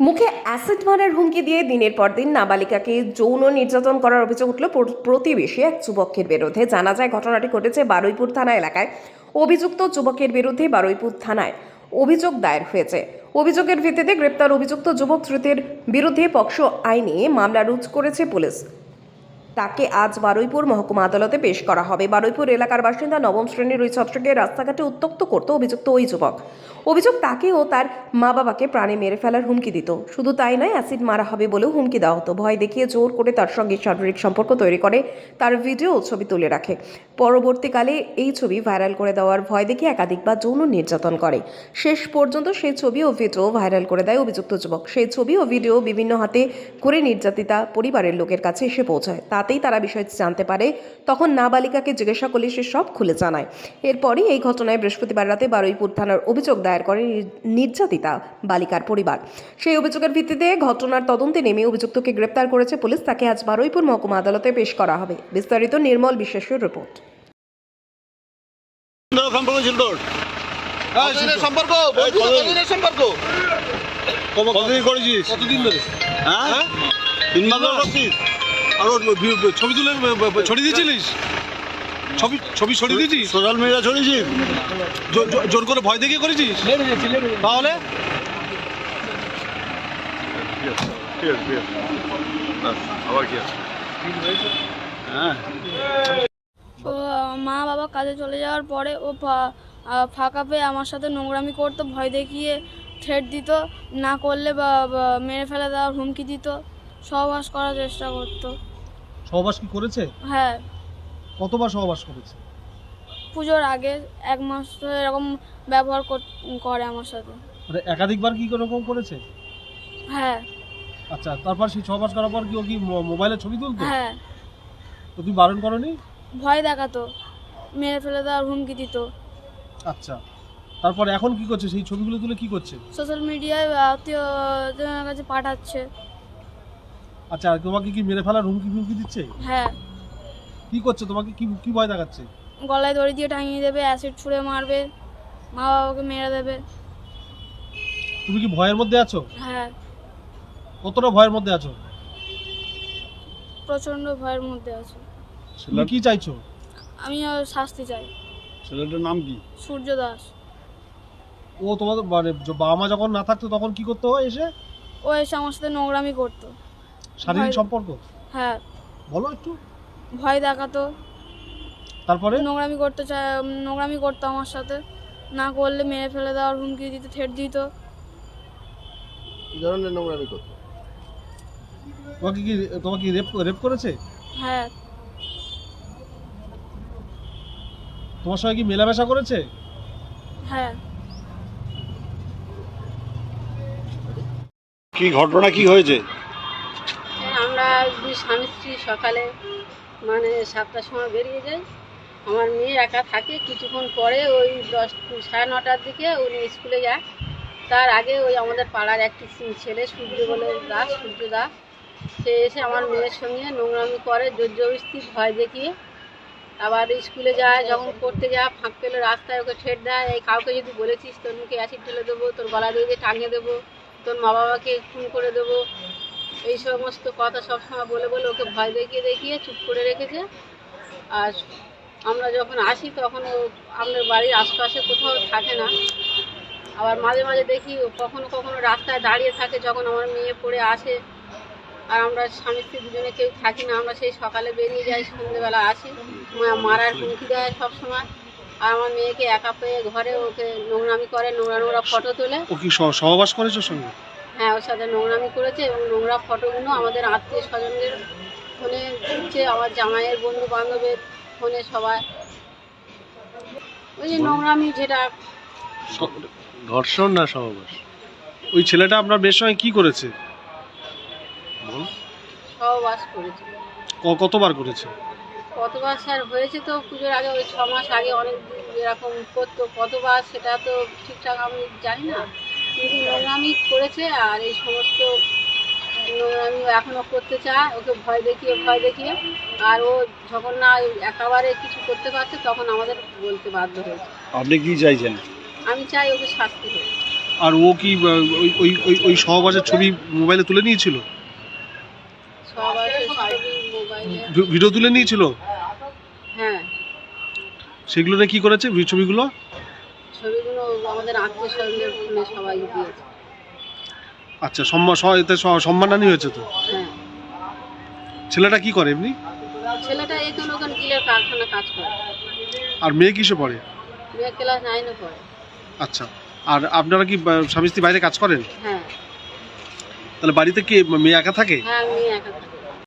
মুখে অ্যাসিড মারার হুমকি দিয়ে দিনের পর দিন নাবালিকাকে যৌন নির্যাতন করার অভিযোগ উঠল প্র- প্রতিবেশী এক যুবকের বিরুদ্ধে। জানা যায়, ঘটনাটি ঘটেছে বারুইপুর থানা এলাকায়। অভিযুক্ত যুবকের বিরুদ্ধে বারুইপুর থানায় অভিযোগ দায়ের হয়েছে। অভিযোগের ভিত্তিতে গ্রেপ্তার অভিযুক্ত যুবক ধৃতের বিরুদ্ধে পক্সো আইনে মামলা রুজ করেছে পুলিশ। তাকে আজ বারুইপুর মহকুমা আদালতে পেশ করা হবে। বারুইপুর এলাকার বাসিন্দা নবম শ্রেণির ওই ছাত্রকে রাস্তাঘাটে উত্তক্ত করত অভিযুক্ত ওই যুবক। অভিযোগ তাকে ও তার মা বাবাকে প্রাণে মেরে ফেলার হুমকি দিত। শুধু তাই নয়, অ্যাসিড মারা হবে বলেও হুমকি দেওয়া হতো। ভয় দেখিয়ে জোর করে তার সঙ্গে শারীরিক সম্পর্ক তৈরি করে, তার ভিডিও ছবি তুলে রাখে। পরবর্তীকালে এই ছবি ভাইরাল করে দেওয়ার ভয় দেখিয়ে একাধিকবার যৌন নির্যাতন করে। শেষ পর্যন্ত সেই ছবি ও ভিডিও ভাইরাল করে দেয় অভিযুক্ত যুবক। সেই ছবি ও ভিডিও বিভিন্ন হাতে করে নির্যাতিতা পরিবারের লোকের কাছে এসে পৌঁছায়। তাতেই তারা বিষয়টি জানতে পারে, তখন নাবালিকাকে জিজ্ঞাসা করলে সে সব খুলে জানায়। এরপরই এই ঘটনায় বৃহস্পতিবার রাতে বারুইপুর থানার অভিযোগ দায়ের করে নির্যাতিতা বালিকার পরিবার। সেই অভিযোগের ভিত্তিতে ঘটনার তদন্তে নেমে অভিযুক্তকে গ্রেপ্তার করেছে পুলিশ। তাকে আজ বারুইপুর মহকুমা আদালতে পেশ করা হবে। বিস্তারিত নির্মল বিশ্বাসের রিপোর্ট। সম্পর্ক? সম্পর্ক? কতদিন করেছিস? কতদিন ধরে? হ্যাঁ? তিন মাস করছিস আর ওর ভি- ভি- ছবি তুলে ছড়িয়ে দিয়েছিলিস? ছবি ছবি ছড়িয়ে দিয়েছিস? সোশ্যাল মিডিয়া জো- জোর করে ভয় দেখিয়ে করেছিস? তাহলে? ঠিক আছে ঠিক আছে। আবার কি আছে? হ্যাঁ। ও মা বাবা কাজে চলে যাওয়ার পরে ও ফাঁকা পেয়ে আমার সাথে নোংরামি করতো ভয় দেখিয়ে থ্রেট দিত। না করলে বা বা মেরে ফেলে দেওয়ার হুমকি দিত। সহবাস করার চেষ্টা করতো। সহবাস কি করেছে? হ্যাঁ। কতবার সহবাস করেছে? পুজোর আগে এক মাস ধরে এরকম ব্যবহার কর- করে আমার সাথে। মানে একাধিকবার কি রকম করেছে? হ্যাঁ। আচ্ছা তারপর সেই সহবাস করার পর কি ও কি মো- মোবাইলে ছবি তুলতো? হ্যাঁ। তো তুমি বারণ করনি? ভয় দেখাতো। মেরে ফেলে দেওয়ার হুমকি দিত। আচ্ছা তারপর এখন কি করছে? সেই ছবিগুলো তুলে কি করছে? সোশ্যাল মিডিয়ায় আত্মীয়জনের কাছে পাঠাচ্ছে। আচ্ছা আর তোমাকে কি মেরে ফেলার হুমকি হুমকি দিচ্ছে? হ্যাঁ। কি করছে? তোমাকে কি কি ভয় দেখাচ্ছে? গলায় দড়ি দিয়ে টাঙিয়ে দেবে অ্যাসিড ছুঁড়ে মারবে মা বাবাকে মেরে দেবে। তুমি কি ভয়ের মধ্যে আছো? হ্যাঁ। কতটা ভয়ের মধ্যে আছো? প্রচণ্ড ভয়ের মধ্যে আছে। তুমি কি চাইছো? আমি আর শাস্তি চাই। ছেলেটার নাম কি? সূর্য দাস। ও তোমাদের মানে য- বাবা মা যখন না থাকতো তখন কি করতে হয় এসে? ও এসে আমার সাথে নোংরামি করতো। শারীরিক ভয়- সম্পর্ক? হ্যাঁ। বলো একটু। ভয় দেখাতো। তারপরে? নোংরামি করতে চায় নোংরামি করতো আমার সাথে। না করলে মেরে ফেলে দেওয়ার হুমকি দিত ঠেট দিত। ধরনের নোংরামি করতো? তোমাকে কি তোমাকে কি রেপ রেপ করেছে? হ্যাঁ। তোমার সঙ্গে কি মেলামেশা করেছে? হ্যাঁ। কি ঘটনা কি হয়েছে? আমরা দুই স্বামী স্ত্রী সকালে মানে সাতটার সময় বেরিয়ে যাই। আমার মেয়ে একা থাকে, কিছুক্ষণ পরে ওই দশ, সাড়ে নটার দিকে উনি স্কুলে যায়। তার আগে ওই আমাদের পাড়ার একটি ছেলে সূর্য বলে দাস সূর্য দাস সে এসে আমার মেয়ের সঙ্গে নোংরামি করে জোর জবরদস্তি ভয় দেখিয়ে। আবার স্কুলে যায়, যখন পড়তে যায়, ফাঁক পেলে রাস্তায় ওকে ঠেট দেয়। এই কাউকে যদি বলেছিস তোর মুখে অ্যাসিড ঢেলে দেবো, তোর গলা দিয়ে দিয়ে টাঙিয়ে দেবো, তোর মা বাবাকে খুন করে দেবো এই সমস্ত কথা সবসময় বলে বলে ওকে ভয় দেখিয়ে দেখিয়ে চুপ করে রেখেছে। আর আমরা যখন আসি তখন ও আমাদের বাড়ির আশপাশে কোথাও থাকে না। আবার মাঝে মাঝে দেখি কখনো কখনো রাস্তায় দাঁড়িয়ে থাকে যখন আমার মেয়ে পড়ে আসে। আর আমরা স্বামী স্ত্রী দুজনে কেউ থাকি না, আমরা সেই সকালে বেরিয়ে যাই সন্ধ্যেবেলা আসি। মারার হুমকি দেয় সবসময়। আর আমার মেয়েকে একা পেয়ে ঘরে ওকে নোংরামি করে, নোংরা নোংরা ফটো তোলে। ও কি সহবাস করেছে সঙ্গে? হ্যাঁ ওর সাথে নোংরামি করেছে এবং নোংরা ফটোগুলো আমাদের আত্মীয় স্বজনদের ফোনে দিচ্ছে আমার জামাইয়ের বন্ধু বান্ধবের ফোনে সবাই। ওই যে নোংরামি যেটা ধর্ষণ না সহবাস? ওই ছেলেটা আপনার মেয়ের সঙ্গে কি করেছে? সহবাস করেছে। কতবার করেছে? কতবার স্যার হয়েছে তো পুজোর আগে ওই ছ মাস আগে অনেক এরকম করতো কতবার সেটা তো ঠিকঠাক আমি জানি না। কিন্তু নোংরামি করেছে আর এই সমস্ত নোংরামি এখনও করতে চায় ওকে ভয় দেখিয়ে ভয় দেখিয়ে। আর ও যখন না একেবারে কিছু করতে পারছে তখন আমাদের বলতে বাধ্য হয়েছে। আপনি কি চাইছেন? আমি চাই ওকে শাস্তি হোক। আর ও কি ওই ওই ওই ওই সহবাসের ছবি মোবাইলে তুলে নিয়েছিল? সবার ছবি মোবাইলে। ভিডিও তুলে নিয়েছিল? হ্যাঁ। সেগুলো নিয়ে কি করেছে ছবিগুলো? ছবিগুলো আমাদের আত্মীয় স্বজনদের ফোনে সবাই দিয়েছে। আচ্ছা সম্মান স- এতে সম্মানহানি হয়েছে তো? হ্যাঁ। ছেলেটা কি করে এমনি? ছেলেটা এখানে ওখানে গিলের কারখানা কাজ করে। আর মেয়ে কিসে পড়ে? মেয়ে ক্লাস নাইনে পড়ে। আচ্ছা আর আপনারা কি আহ, স্বামী স্ত্রী বাইরে কাজ করেন? হ্যাঁ। তাহলে বাড়িতে কি মেয়ে একা থাকে? হ্যাঁ মেয়ে একা থাকে।